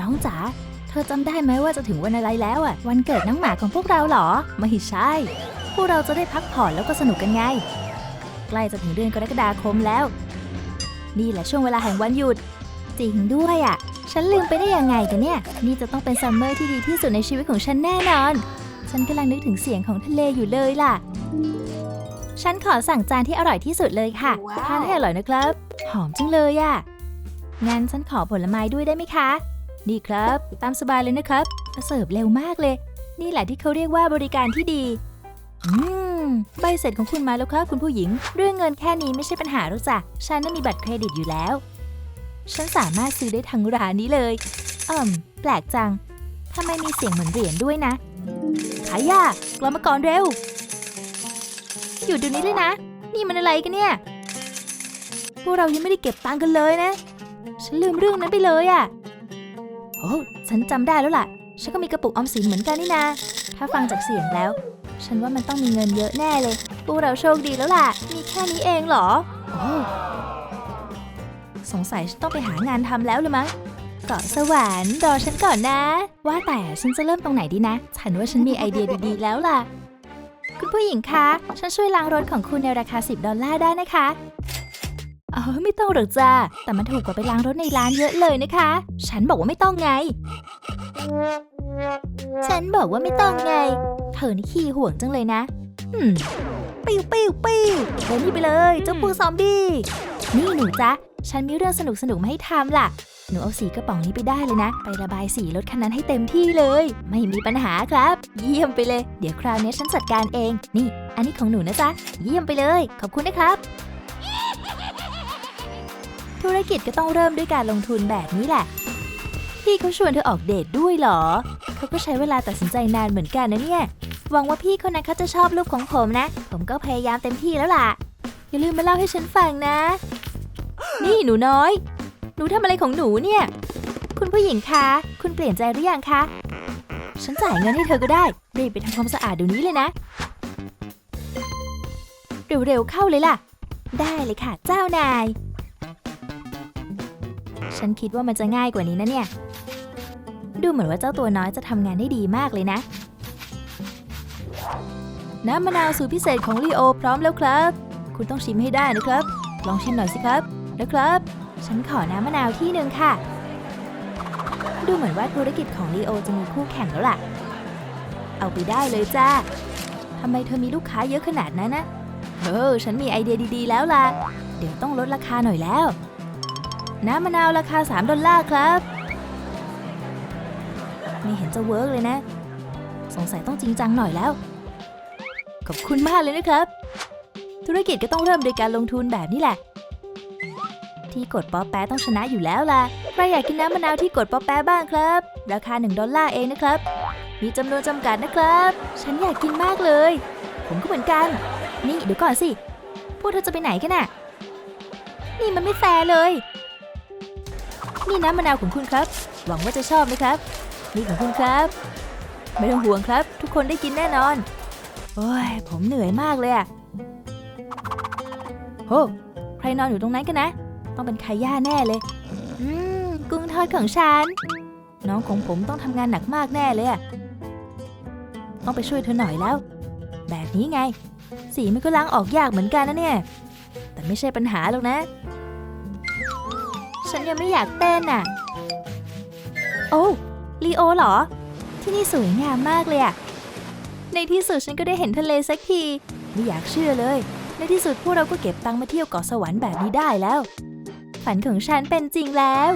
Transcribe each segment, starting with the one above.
น้องจ๋าเธอจำได้ไหมว่าจะถึงวันอะไรแล้วอะ วันเกิดน้องหมาของพวกเราเหรอ ไม่ใช่ พวกเราจะได้พักผ่อนแล้วก็สนุกกันไง ใกล้จะถึงเดือนกรกฎาคมแล้ว นี่แหละช่วงเวลาแห่งวันหยุด จริงด้วยอะ ฉันลืมไปได้ยังไงกันเนี่ย นี่จะต้องเป็นซัมเมอร์ที่ดีที่สุดในชีวิตของฉันแน่นอน ฉันกำลังนึกถึงเสียงของทะเลอยู่เลยล่ะ ฉันขอสั่งจานที่อร่อยที่สุดเลยค่ะว้าวทานให้อร่อยนะครับ หอมจังเลยอะ งั้นฉันขอผลไม้ด้วยได้ไหมคะ นี่ครับ ตามสบายเลยนะครับเสิร์ฟเร็วมากเลย นี่แหละที่เขาเรียกว่าบริการที่ดี อืม ใบเสร็จของคุณมาแล้วครับคุณผู้หญิง เรื่องเงินแค่นี้ไม่ใช่ปัญหาหรอกจ้ะ ฉันน่ะมีบัตรเครดิตอยู่แล้ว ฉันสามารถซื้อได้ทั้งร้านนี้เลยอืมแปลกจังทำไมมีเสียงเหมือนเหรียญด้วยนะขายยากลับมาก่อนเร็ว อยู่เดี๋ยวนี้เลยนะ นี่มันอะไรกันเนี่ย พวกเรายังไม่ได้เก็บตังค์กันเลยนะ ฉันลืมเรื่องนั้นไปเลยอะ่ะ อ้ฉันจำได้แล้วล่ะ ฉันก็มีกระปุกออมสินเหมือนกันนี่นา ถ้าฟังจากเสียงแล้ว ฉันว่ามันต้องมีเงินเยอะแน่เลยพวกเราโชคดีแล้วล่ะ มีแค่นี้เองเหรอ โอ้สงสัยฉันต้องไปหางานทำแล้วเลยมั้งเกาะสวรรค์รอฉันก่อนนะ ว่าแต่ฉันจะเริ่มตรงไหนดีนะ ฉันว่าฉันมีไอเดียดีๆแล้วล่ะ คุณผู้หญิงคะ ฉันช่วยล้างรถของคุณในราคา 10 ดอลลาร์ได้นะคะ อ๋อไม่ต้องหรอกจ้าแต่มันถูกกว่าไปล้างรถในร้านเยอะเลยนะคะ ฉันบอกว่าไม่ต้องไง ฉันบอกว่าไม่ต้องไง เธอนี่ขี้ห่วงจังเลยนะอืมปิ้วปิ้วปิ้วเดินนี่ไปเลยเจ้าปูซอมบี้ นี่หนูจ๊ะ ฉันมีเรื่องสนุกสนุกมาให้ทำล่ะ หนูเอาสีกระป๋องนี้ไปได้เลยนะ ไประบายสีรถคันนั้นให้เต็มที่เลย ไม่มีปัญหาครับ เยี่ยมไปเลย เดี๋ยวคราวนี้ฉันจัดการเอง นี่ อันนี้ของหนูนะจ๊ะ เยี่ยมไปเลย ขอบคุณนะครับ ธุรกิจก็ต้องเริ่มด้วยการลงทุนแบบนี้แหละ พี่เขาชวนเธอออกเดทด้วยเหรอ เขาก็ใช้เวลาตัดสินใจนานเหมือนกันนะเนี่ย หวังว่าพี่คนนั้นเขาจะชอบรูปของผมนะ ผมก็พยายามเต็มที่แล้วล่ะ อย่าลืมมาเล่าให้ฉันฟังนะ นี่หนูน้อย หนูทำอะไรของหนูเนี่ย คุณผู้หญิงคะ คุณเปลี่ยนใจหรือยังคะ ฉันจ่ายเงินให้เธอก็ได้ รีบไปทำความสะอาดเดี๋ยวนี้เลยนะ เร็วๆเข้าเลยล่ะ ได้เลยค่ะ เจ้านาย ฉันคิดว่ามันจะง่ายกว่านี้นะเนี่ย ดูเหมือนว่าเจ้าตัวน้อยจะทำงานได้ดีมากเลยนะ น้ำมะนาวสูตรพิเศษของลีโอพร้อมแล้วครับ คุณต้องชิมให้ได้นะครับ ลองชิมหน่อยสิครับนะครับ ฉันขอน้ำมะนาวที่หนึ่งค่ะ ดูเหมือนว่าธุรกิจของลีโอจะมีคู่แข่งแล้วล่ะ เอาไปได้เลยจ้าทำไมเธอมีลูกค้าเยอะขนาดนั้นนะเออฉันมีไอเดียดีๆแล้วล่ะ เดี๋ยวต้องลดราคาหน่อยแล้ว น้ำมะนาวราคา 3 ดอลลาร์ครับ ไม่เห็นจะเวิร์กเลยนะ สงสัยต้องจริงจังหน่อยแล้ว ขอบคุณมากเลยนะครับ ธุรกิจก็ต้องเริ่มโดยการลงทุนแบบนี้แหละ ที่กดป๊อปแป๊ะต้องชนะอยู่แล้วล่ะ ใครอยากกินน้ำมะนาวที่กดป๊อปแป๊ะบ้างครับ ราคา 1 ดอลลาร์เองนะครับ มีจำนวนจำกัดนะครับ ฉันอยากกินมากเลย ผมก็เหมือนกัน นี่เดี๋ยวก่อนสิ พวกเธอจะไปไหนกันน่ะ นี่มันไม่แฟร์เลย นี่น้ำมะนาวของคุณครับ หวังว่าจะชอบนะครับ นี่ของคุณครับ ไม่ต้องห่วงครับ ทุกคนได้กินแน่นอน โอ้ย ผมเหนื่อยมากเลยอะโหใครนอนอยู่ตรงนั้นกันนะ ต้องเป็นใครย่าแน่เลย อืม กุ้งทอดของฉัน น้องของผมต้องทำงานหนักมากแน่เลยอะต้องไปช่วยเธอหน่อยแล้ว แบบนี้ไง สีมันก็ล้างออกยากเหมือนกันนะเนี่ย แต่ไม่ใช่ปัญหาหรอกนะ ฉันยังไม่อยากเต้นน่ะ โอ้ลีโอเหรอ ที่นี่สวยงามมากเลยอะในที่สุดฉันก็ได้เห็นทะเลสักที ไม่อยากเชื่อเลย ในที่สุดพวกเราก็เก็บตังค์มาเที่ยวเกาะสวรรค์แบบนี้ได้แล้ว ฝันของฉันเป็นจริงแล้ว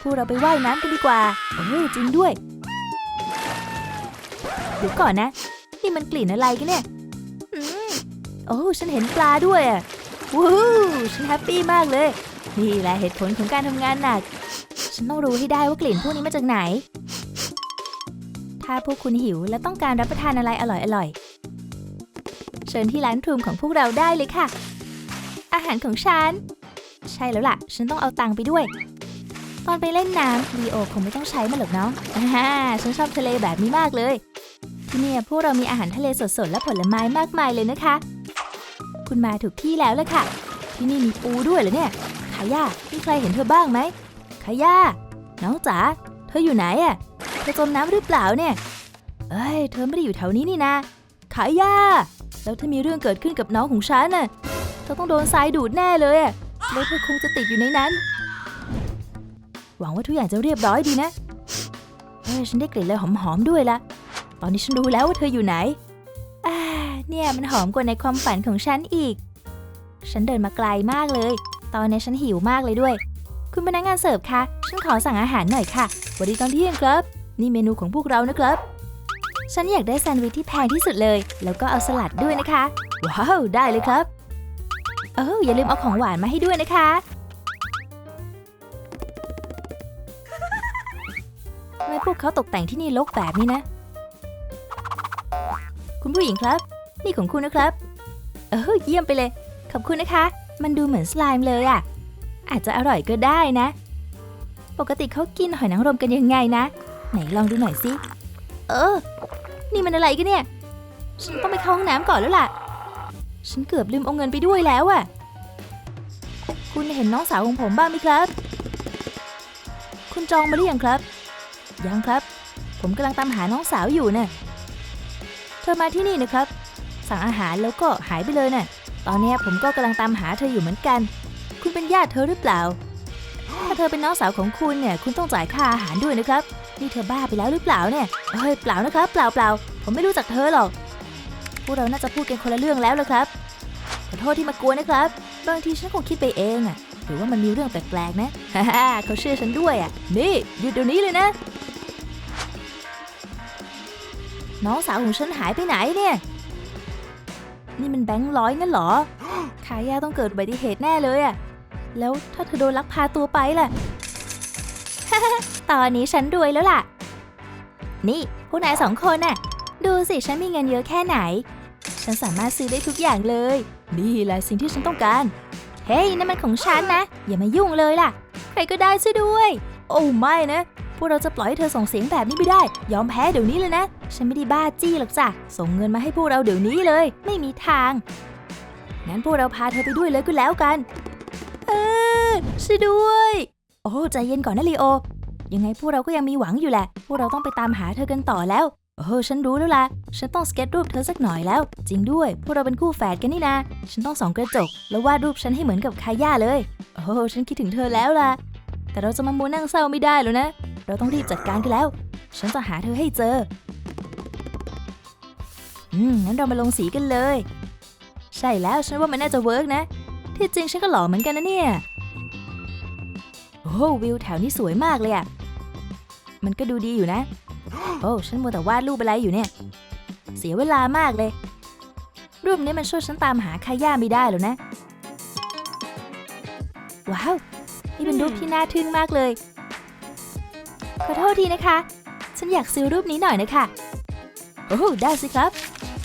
พวกเราไปว่ายน้ำกันดีกว่าโอ้จริงด้วย เดี๋ยวก่อนนะ นี่มันกลิ่นอะไรกันเนี่ยอืมโอ้ฉันเห็นปลาด้วยอะวู้ฉันแฮปปี้มากเลย นี่แหละเหตุผลของการทำงานหนัก ฉันต้องรู้ให้ได้ว่ากลิ่นพวกนี้มาจากไหน ถ้าพวกคุณหิวและต้องการรับประทานอะไรอร่อยๆ เชิญที่ร้านทูมของพวกเราได้เลยค่ะ อาหารของฉัน ใช่แล้วล่ะ ฉันต้องเอาตังค์ไปด้วย ตอนไปเล่นน้ำลีโอคงไม่ต้องใช้มันหรอกเนาะอ่าฮ่าฉันชอบทะเลแบบนี้มากเลย ที่นี่พวกเรามีอาหารทะเลสดๆ และผลไม้มากมายเลยนะคะ คุณมาถูกที่แล้วละค่ะ ที่นี่มีปูด้วยเหรอเนี่ย ขายามีใครเห็นเธอบ้างไหมขายาน้องจ๋า เธออยู่ไหนอะเธอจมน้ำหรือเปล่าเนี่ย เอ้ย เธอไม่ได้อยู่แถวนี้นี่นะ ขายาแล้วถ้ามีเรื่องเกิดขึ้นกับน้องของฉันน่ะ เธอต้องโดนทรายดูดแน่เลยอะแล้วเธอคงจะติดอยู่ในนั้น หวังว่าทุกอย่างจะเรียบร้อยดีนะเอ้ย ฉันได้กลิ่นเลยหอมๆด้วยละ ตอนนี้ฉันรู้แล้วว่าเธออยู่ไหนอ่าเนี่ยมันหอมกว่าในความฝันของฉันอีก ฉันเดินมาไกลมากเลย ตอนนี้ฉันหิวมากเลยด้วย คุณพนักงานเสิร์ฟคะ ฉันขอสั่งอาหารหน่อยค่ะ บริการเที่ยงครับ นี่เมนูของพวกเรานะครับ ฉันอยากได้แซนด์วิชที่แพงที่สุดเลย แล้วก็เอาสลัดด้วยนะคะ ว้าว ได้เลยครับ เอออย่าลืมเอาของหวานมาให้ด้วยนะคะ ทำไมพวกเขาตกแต่งที่นี่รกแบบนี้นะ คุณผู้หญิงครับ นี่ของคุณนะครับ เออเยี่ยมไปเลย ขอบคุณนะคะ มันดูเหมือนสไลม์เลยอะ่ะ อาจจะอร่อยก็ได้นะ ปกติเขากินหอยนางรมกันยังไงนะ ไหนลองดูหน่อยสิ เออ นี่มันอะไรกันเนี่ย ฉันต้องไปเข้าห้องน้ำก่อนแล้วล่ะ ฉันเกือบลืมเอาเงินไปด้วยแล้วอะคุณเห็นน้องสาวของผมบ้างไหมครับ คุณจองมาหรือยังครับ ยังครับ ผมกำลังตามหาน้องสาวอยู่น่ะเธอมาที่นี่นะครับ สั่งอาหารแล้วก็หายไปเลยน่ะ ตอนนี้ผมก็กำลังตามหาเธออยู่เหมือนกัน คุณเป็นญาติเธอหรือเปล่า ถ้าเธอเป็นน้องสาวของคุณเนี่ย คุณต้องจ่ายค่าอาหารด้วยนะครับ นี่เธอบ้าไปแล้วหรือเปล่าเนี่ย เฮ้ยเปล่านะครับ เปล่าเปล่า ผมไม่รู้จักเธอหรอก พวกเราน่าจะพูดกันคนละเรื่องแล้วละครับ ขอโทษที่มากวนนะครับ บางทีฉันคงคิดไปเองอะหรือว่ามันมีเรื่องแปลกๆนะ ฮ่าฮ่าเขาเชื่อฉันด้วยอะนี่หยุดเดี๋ยวนี้เลยนะ น้องสาวของฉันหายไปไหนเนี่ย นี่มันแบงค์ร้อยงั้นเหรอ ขายาต้องเกิดอุบัติเหตุแน่เลยอะแล้วถ้าเธอโดนลักพาตัวไปล่ะ ตอนนี้ฉันรวยแล้วล่ะ นี่พวกนายสองคนน่ะ ดูสิฉันมีเงินเยอะแค่ไหน ฉันสามารถซื้อได้ทุกอย่างเลย นี่แหละสิ่งที่ฉันต้องการ เฮ้ยนั่นมันของฉันนะ อย่ามายุ่งเลยล่ะ ใครก็ได้ช่วยด้วย โอ้ไม่นะ พวกเราจะปล่อยให้เธอส่งเสียงแบบนี้ไม่ได้ ยอมแพ้เดี๋ยวนี้เลยนะ ฉันไม่ได้บ้าจี้หรอกจ้ะ ส่งเงินมาให้พวกเราเดี๋ยวนี้เลย ไม่มีทาง งั้นพวกเราพาเธอไปด้วยเลยก็แล้วกัน เออช่วยด้วย โอ้ใจเย็นก่อนนะลีโอ ยังไงพวกเราก็ยังมีหวังอยู่แหละ พวกเราต้องไปตามหาเธอกันต่อแล้ว โอ้ฉันรู้แล้วล่ะ ฉันต้องสเก็ตรูปเธอสักหน่อยแล้ว จริงด้วย พวกเราเป็นคู่แฝดกันนี่นะ ฉันต้องส่องกระจก แล้ววาดรูปฉันให้เหมือนกับคาย่าเลย โอ้ฉันคิดถึงเธอแล้วล่ะ แต่เราจะมามัวนั่งเศร้าไม่ได้แล้วนะ เราต้องรีบจัดการกันแล้ว ฉันจะหาเธอให้เจอ อืม งั้นเรามาลงสีกันเลย ใช่แล้วฉันว่ามันน่าจะเวิร์กนะ ที่จริงฉันก็หล่อเหมือนกันนะเนี่ย โอ้วิวแถวนี้สวยมากเลยอะมันก็ดูดีอยู่นะ โอ้ฉันมัวแต่วาดรูปอะไรอยู่เนี่ย เสียเวลามากเลย รูปนี้มันช่วยฉันตามหาคาย่าไม่ได้หรอกนะ ว้าว นี่เป็นรูปที่น่าทึ่งมากเลย ขอโทษทีนะคะ ฉันอยากซื้อรูปนี้หน่อยนะคะ โอ้ได้สิครับ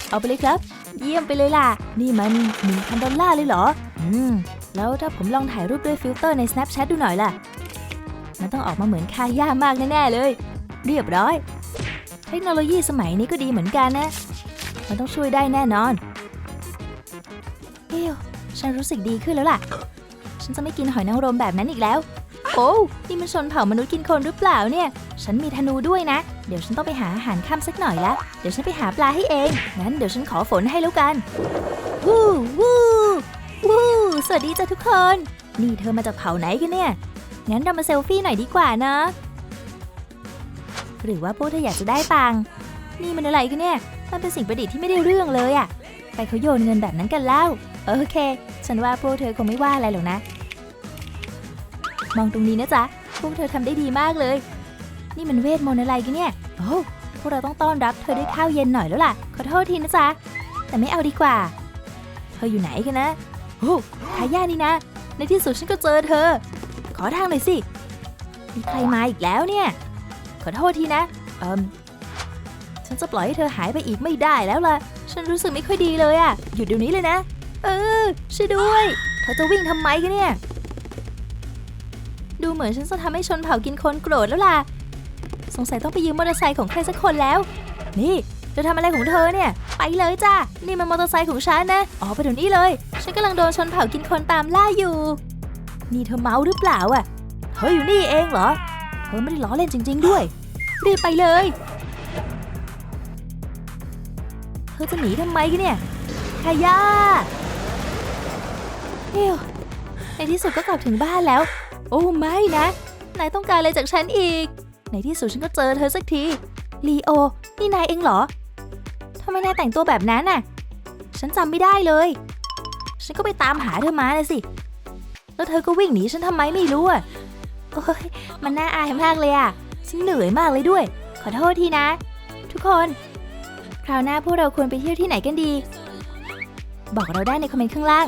เอาไปเลยครับ เยี่ยมไปเลยล่ะ นี่มันหนึ่งพันดอลลาร์เลยเหรอ อืม แล้วถ้าผมลองถ่ายรูปด้วยฟิลเตอร์ใน Snapchat ดูหน่อยล่ะ มันต้องออกมาเหมือนคาย่ามากแน่ๆเลย เรียบร้อย เทคโนโลยีสมัยนี้ก็ดีเหมือนกันนะ มันต้องช่วยได้แน่นอนเอ้วฉันรู้สึกดีขึ้นแล้วล่ะ ฉันจะไม่กินหอยนางรมแบบนั้นอีกแล้ว โอ้นี่มันชนเผ่ามนุษย์กินคนหรือเปล่าเนี่ย ฉันมีธนูด้วยนะ เดี๋ยวฉันต้องไปหาอาหารค่ำสักหน่อยละ เดี๋ยวฉันไปหาปลาให้เอง งั้นเดี๋ยวฉันขอฝนให้แล้วกันวู้วู้วู้สวัสดีจ้ะทุกคน นี่เธอมาจากเผ่าไหนกันเนี่ย งั้นเรามาเซลฟี่หน่อยดีกว่านะ หรือว่าพวกเธออยากจะได้ตังค์ นี่มันอะไรกันเนี่ย มันเป็นสิ่งประดิษฐ์ที่ไม่ได้เรื่องเลยอะไปเขาโยนเงินแบบนั้นกันเล่าโอเค ฉันว่าพวกเธอคงไม่ว่าอะไรหรอกนะ มองตรงนี้นะจ๊ะ พวกเธอทำได้ดีมากเลย นี่มันเวทมนต์อะไรกันเนี่ย โอ้พวกเราต้องต้อนรับเธอด้วยข้าวเย็นหน่อยแล้วล่ะ ขอโทษทีนะจ๊ะ แต่ไม่เอาดีกว่า เธออยู่ไหนกันนะ โอ้ทายานี่นะ ในที่สุดฉันก็เจอเธอ ขอทางหน่อยสิ มีใครมาอีกแล้วเนี่ย ขอโทษทีนะ เอิมฉันจะปล่อยให้เธอหายไปอีกไม่ได้แล้วล่ะ ฉันรู้สึกไม่ค่อยดีเลยอะหยุดเดี๋ยวนี้เลยนะ เออช่วยด้วย เธอจะวิ่งทำไมกันเนี่ย ดูเหมือนฉันจะทำให้ชนเผ่ากินคนโกรธแล้วล่ะ สงสัยต้องไปยืมมอเตอร์ไซค์ของใครสักคนแล้ว นี่เธอทำอะไรของเธอเนี่ย ไปเลยจ้านี่มันมอเตอร์ไซค์ของฉันนะออไปเดี๋ยวนี้เลย ฉันกำลังโดนชนเผ่ากินคนตามล่าอยู่ นี่เธอเมาหรือเปล่าอะเธออยู่นี่เองเหรอ เธอไม่ได้ล้อเล่นจริง ๆ ด้วย รีบไปเลย เธอจะหนีทำไมกันเนี่ยคายาเฮ้ยในที่สุดก็กลับถึงบ้านแล้ว โอ้ไม่นะ นายต้องการอะไรจากฉันอีก ในที่สุดฉันก็เจอเธอสักที ลีโอ นี่นายเองเหรอ ทำไมนายแต่งตัวแบบนั้นน่ะ ฉันจำไม่ได้เลย ฉันก็ไปตามหาเธอมาเลยสิ แล้วเธอก็วิ่งหนีฉันทำไมไม่รู้อะโอ้ยมันน่าอายมากเลยอะ ฉันเหนื่อยมากเลยด้วย ขอโทษทีนะ ทุกคน คราวหน้าพวกเราควรไปเที่ยวที่ไหนกันดี บอกเราได้ในคอมเมนต์ข้างล่าง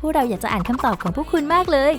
พวกเราอยากจะอ่านคำตอบของพวกคุณมากเลย